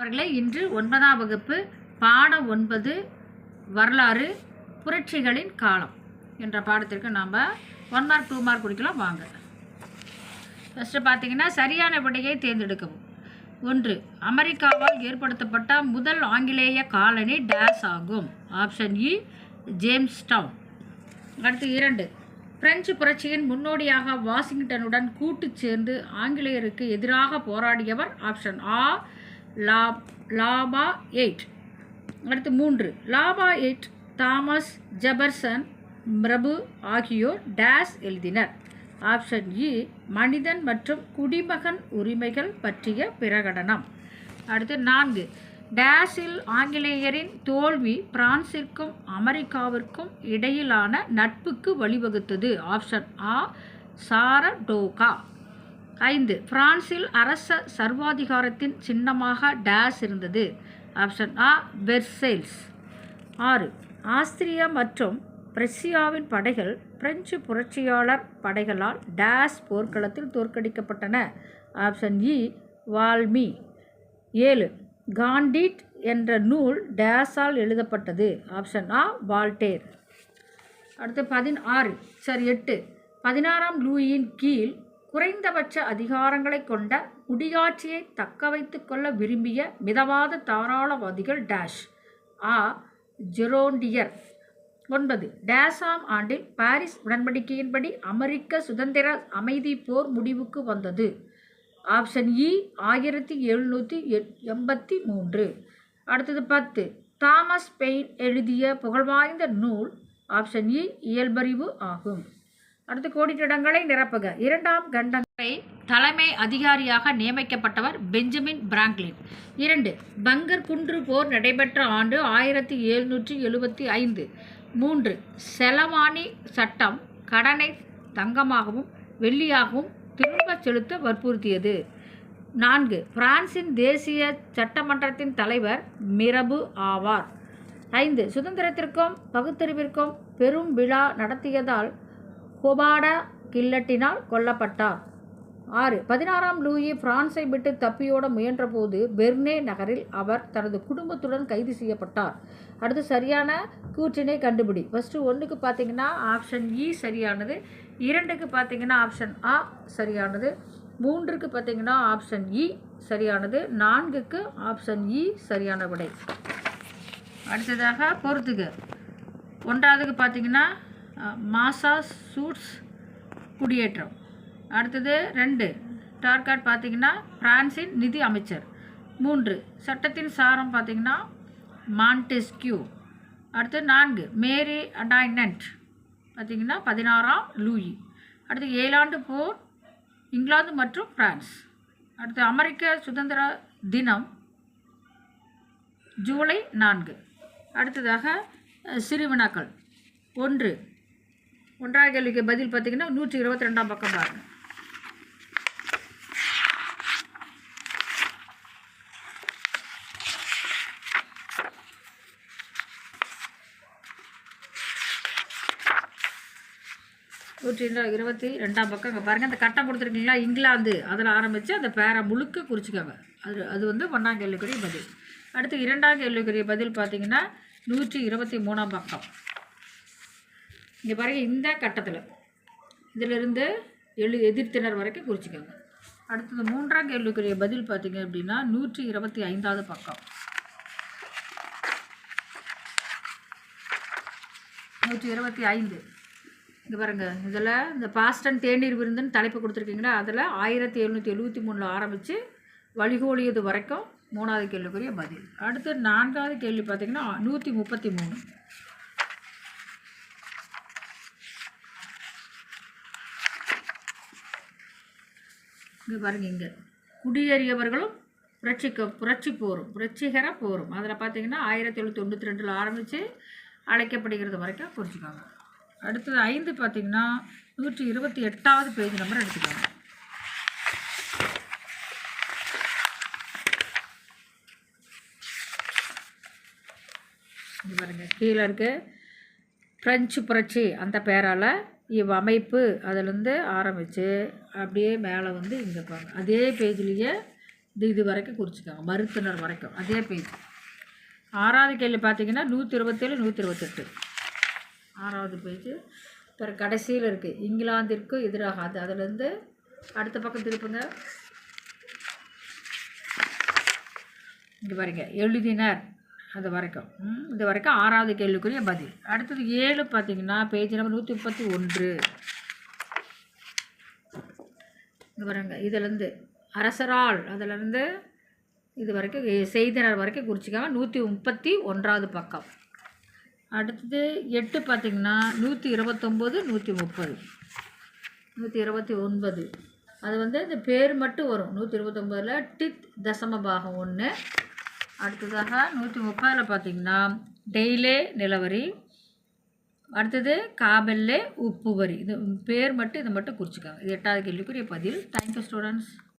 அவர்களே இன்று ஒன்பதாம் வகுப்பு பாடம் ஒன்பது வரலாறு புரட்சிகளின் காலம் என்ற பாடத்திற்கு நாம் ஒன் மார்க் டூ மார்க் குடிக்கலாம். வாங்க. ஃபஸ்ட்டு பார்த்தீங்கன்னா சரியான விடையை தேர்ந்தெடுக்கவும். ஒன்று அமெரிக்காவால் ஏற்படுத்தப்பட்ட முதல் ஆங்கிலேய காலனி டேஸ் ஆகும். ஆப்ஷன் e, இ ஜேம்ஸ் டவுன் அடுத்து இரண்டு பிரெஞ்சு புரட்சியின் முன்னோடியாக வாஷிங்டனுடன் கூட்டு சேர்ந்து ஆங்கிலேயருக்கு எதிராக போராடியவர் ஆப்ஷன் ஆ லா லாபா எயிட். அடுத்து மூன்று. லாபா எயிட் தாமஸ் ஜெபர்சன் பிரபு ஆகியோர் டேஸ் எழுதினர். ஆப்ஷன் இ மனிதன் மற்றும் குடிமகன் உரிமைகள் பற்றிய பிரகடனம். அடுத்து நான்கு. டேஸில் ஆங்கிலேயரின் தோல்வி பிரான்சிற்கும் அமெரிக்காவிற்கும் இடையிலான நட்புக்கு வழிவகுத்தது. ஆப்ஷன் ஆ சாரடோகா. ஐந்து. பிரான்சில் அரச சர்வாதிகாரத்தின் சின்னமாக டேஸ் இருந்தது. ஆப்ஷன் ஆ வெர்சைல்ஸ் ஆறு. ஆஸ்திரியா மற்றும் பிரஷ்யாவின் படைகள் பிரெஞ்சு புரட்சியாளர் படைகளால் டேஸ் போர்க்களத்தில் தோற்கடிக்கப்பட்டன. ஆப்ஷன் இ வால்மி. ஏழு. காண்டிட் என்ற நூல் டேஸால் எழுதப்பட்டது. ஆப்ஷன் ஆ வால்டேர். அடுத்து பதினாறு. சரி எட்டு. பதினாறாம் லூயின் கீழ் குறைந்தபட்ச அதிகாரங்களை கொண்ட குடியாட்சியை தக்க வைத்துக்கொள்ள விரும்பிய மிதவாத தாராளவாதிகள் டேஷ். ஆ. ஜெரோண்டியர். ஒன்பது. டேஸாம் ஆண்டில் பாரிஸ் உடன்படிக்கையின்படி அமெரிக்க சுதந்திர அமைதி போர் முடிவுக்கு வந்தது. ஆப்ஷன் இ ஆயிரத்தி எழுநூற்றி எண்பத்தி மூன்று. அடுத்தது பத்து. தாமஸ் பெயின் எழுதிய புகழ்வாய்ந்த நூல் ஆப்ஷன் இ இயல்பறிவு ஆகும். அடுத்து கோடிட்டிடங்களை நிரப்புக. இரண்டாம் கண்டங்களை தலைமை அதிகாரியாக நியமிக்கப்பட்டவர் பெஞ்சமின் பிராங்க்லின். இரண்டு பங்கர் குன்று போர் நடைபெற்ற ஆண்டு ஆயிரத்தி எழுநூற்றி எழுபத்தி ஐந்து. மூன்று செலவாணி சட்டம் கடனை தங்கமாகவும் வெள்ளியாகவும் திரும்ப செலுத்த வற்புறுத்தியது. நான்கு பிரான்சின் தேசிய சட்டமன்றத்தின் தலைவர் மிரபு ஆவார். ஐந்து சுதந்திரத்திற்கும் பகுத்தறிவிற்கும் பெரும் விழா நடத்தியதால் ஹொபாடா கில்லட்டினால் கொல்லப்பட்டார். ஆறு. பதினாறாம் லூயி பிரான்ஸை விட்டு தப்பியோட முயன்றபோது பெர்னே நகரில் அவர் தனது குடும்பத்துடன் கைது செய்யப்பட்டார். அடுத்து சரியான கூற்றினை கண்டுபிடி. ஃபஸ்ட்டு ஒன்றுக்கு பார்த்தீங்கன்னா ஆப்ஷன் இ e சரியானது. இரண்டுக்கு பார்த்தீங்கன்னா ஆப்ஷன் ஆ சரியானது. மூன்றுக்கு பார்த்தீங்கன்னா ஆப்ஷன் இ e சரியானது. நான்குக்கு ஆப்ஷன் இ e சரியான விடை. அடுத்ததாக பொறுத்துக்கு ஒன்றாவதுக்கு பார்த்தீங்கன்னா மாசா சூட்ஸ் குடியேற்றம். அடுத்தது ரெண்டு டார்காட் பார்த்தீங்கன்னா பிரான்சின் நிதி அமைச்சர். மூன்று சட்டத்தின் சாரம் பார்த்தீங்கன்னா மான்டெஸ்கியூ அடுத்து நான்கு மேரி அடாய்னன்ட் பார்த்தீங்கன்னா பதினாறாம் லூயி. அடுத்து ஏழாண்டு போர் இங்கிலாந்து மற்றும் பிரான்ஸ். அடுத்து அமெரிக்க சுதந்திர தினம் ஜூலை நான்கு. அடுத்ததாக அஹ், சிறு வினாக்கள். ஒன்று ஒன்றாம் கேள்விக்கு பதில் பார்த்தீங்கன்னா நூற்றி இருபத்தி ரெண்டாம் பக்கம் பாருங்கள் நூற்றி இருபத்தி ரெண்டாம் பக்கம் இங்கே பாருங்கள் அந்த கட்டம் கொடுத்துருக்கீங்களா? இங்கிலாந்து. அதில் ஆரம்பித்து அந்த பேரை முழுக்க குறிச்சிக்கோங்க. அது அது வந்து ஒன்றாம் கேள்விக்குரிய பதில். அடுத்து இரண்டாம் கேள்விக்குரிய பதில் பார்த்தீங்கன்னா நூற்றி இருபத்தி மூணாம் பக்கம். இங்கே பாருங்கள் இந்த கட்டத்தில். இதிலிருந்து எழு எதிர்த்தினர் வரைக்கும் குறிச்சிக்கோங்க. அடுத்தது மூன்றாம் கேள்விக்குரிய பதில் பார்த்தீங்க அப்படின்னா நூற்றி இருபத்தி ஐந்தாவது பக்கம். நூற்றி இருபத்தி ஐந்து. இங்கே பாருங்க இதில் இந்த பாஸ்டன் தேநீர் விருந்துன்னு தலைப்பு கொடுத்துருக்கீங்களா? அதில் ஆயிரத்தி எழுநூற்றி எழுபத்தி மூணில் ஆரம்பித்து வழிகோலியது வரைக்கும் மூணாவது கேள்விக்குரிய பதில். அடுத்து நான்காவது கேள்வி பார்த்தீங்கன்னா நூற்றி முப்பத்தி மூணு. இங்கே பாருங்க இங்கே. குடியேறியவர்களும் புரட்சிக்க புரட்சி போரும் புரட்சிகர போரும். அதில் பார்த்தீங்கன்னா ஆயிரத்தி தொள்ளாயிரத்தி தொண்ணூற்றி ரெண்டில் ஆரம்பித்து அழைக்கப்படுகிறது வரைக்கும் குறிச்சிக்கோங்க. அடுத்தது ஐந்து பார்த்தீங்கன்னா நூற்றி இருபத்தி எட்டாவது பேஜ் நம்பர் எடுத்துக்காங்க. இங்க பாருங்க கீழே இருக்குது பிரெஞ்சு புரட்சி அந்த பேரால் இவ்வமைப்பு அதிலேருந்து ஆரம்பித்து அப்படியே மேலே வந்து இங்கே பாருங்க. அதே பேஜ்லேயே இது இது வரைக்கும் குறிச்சிக்காங்க. மருத்துனர் வரைக்கும் அதே பேஜ் ஆறாவது கேள்வி பார்த்தீங்கன்னா நூற்றி இருபத்தேழு நூற்றி இருபத்தெட்டு. ஆறாவது பேஜ் பிற கடைசியில் இருக்குது இங்கிலாந்திற்கு எதிராக அது அதுலேருந்து அடுத்த பக்கம் திருப்புங்க. இங்கே பாருங்க. எழுதினர். அது வரைக்கும். இது வரைக்கும் ஆறாவது கேள்விக்குரிய பதில். அடுத்தது ஏழு பார்த்தீங்கன்னா பேஜ் நம்பர் நூற்றி முப்பத்தி ஒன்று இது வரங்க இதுலேருந்து அரசரால் அதிலேருந்து இது வரைக்கும் செய்தினர் வரைக்கும் குறிச்சிக்காம நூற்றி முப்பத்தி ஒன்றாவது பக்கம். அடுத்தது எட்டு பார்த்திங்கன்னா நூற்றி இருபத்தொம்போது நூற்றி முப்பது நூற்றி இருபத்தி ஒன்பது அது வந்து இந்த பேர் மட்டும் வரும். நூற்றி இருபத்தொம்போதில் டித் தசம பாகம் ஒன்று அடுத்ததாக நூற்றி முப்பதில் பார்த்திங்கன்னா டெய்லே நிலவரி. அடுத்தது காபெல்லே உப்பு வரி இது பேர் மட்டும் இதை மட்டும் குறிச்சிக்காங்க. இது எட்டாவது கேள்விக்குரிய பதில். Thank you students